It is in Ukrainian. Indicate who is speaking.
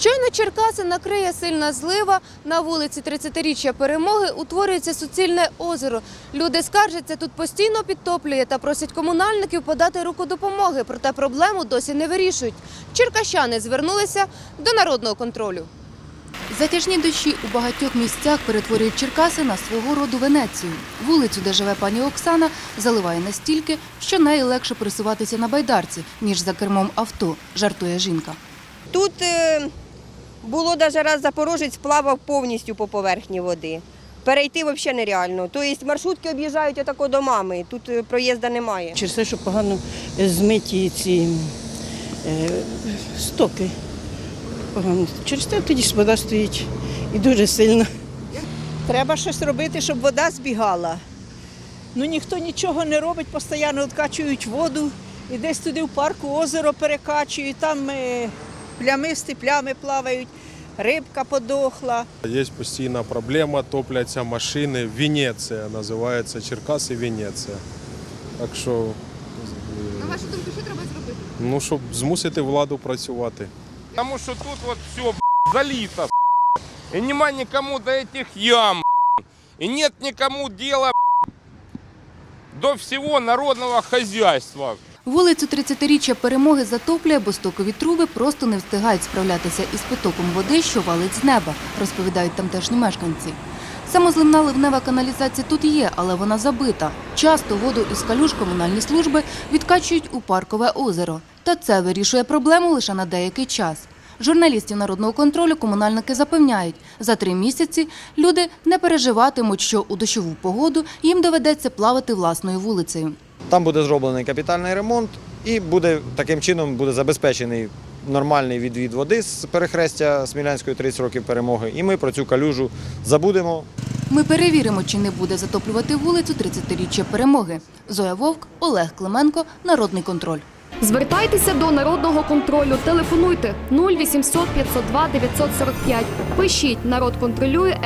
Speaker 1: Щойно Черкаси накриє сильна злива. На вулиці 30-річчя перемоги утворюється суцільне озеро. Люди скаржаться, тут постійно підтоплює та просять комунальників подати руку допомоги. Проте проблему досі не вирішують. Черкащани звернулися до народного контролю. Затяжні дощі у багатьох місцях перетворюють Черкаси на свого роду Венецію. Вулицю, де живе пані Оксана, заливає настільки, що неї легше пересуватися на байдарці, ніж за кермом авто, жартує жінка.
Speaker 2: Тут е, було навіть раз Запорожець плавав повністю по поверхні води. Перейти взагалі нереально. Тобто маршрутки об'їжджають отако домами, тут е, проїзду немає.
Speaker 3: Через те, що погано змиті ці е, стоки. Погано. Через те тоді ж вода стоїть і дуже сильно.
Speaker 4: Треба щось робити, щоб вода збігала. Ну ніхто нічого не робить, постійно відкачують воду і десь туди в парку озеро перекачують, там е, плямисті плями плавають, рибка подохла.
Speaker 5: Є постійна проблема, топляться машини. Венеція називається Черкаси Венеція. Так що,
Speaker 1: На вашу думку, що треба зробити?
Speaker 5: ну, щоб змусити владу працювати.
Speaker 6: Потому что тут вот все залито. б***ь. И нема никому до этих ям. И нет никому дела до всего народного хозяйства.
Speaker 1: Вулицю 30-річчя перемоги затоплює, бо стокові труби просто не встигають справлятися із потоком води, що валить з неба, розповідають тамтешні мешканці. Самозливна ливнева каналізація тут є, але вона забита. Часто воду із калюж комунальні служби відкачують у паркове озеро. Та це вирішує проблему лише на деякий час. Журналістів народного контролю комунальники запевняють, за три місяці люди не переживатимуть, що у дощову погоду їм доведеться плавати власною вулицею.
Speaker 7: Там буде зроблений капітальний ремонт і буде таким чином буде забезпечений нормальний відвід води з перехрестя Смілянської 30 років перемоги. І ми про цю калюжу забудемо.
Speaker 1: Ми перевіримо, чи не буде затоплювати вулицю 30-річчя перемоги. Зоя Вовк, Олег Клименко, Народний контроль.
Speaker 8: Звертайтеся до народного контролю. Телефонуйте 0800 502 945. Пишіть народ контролює.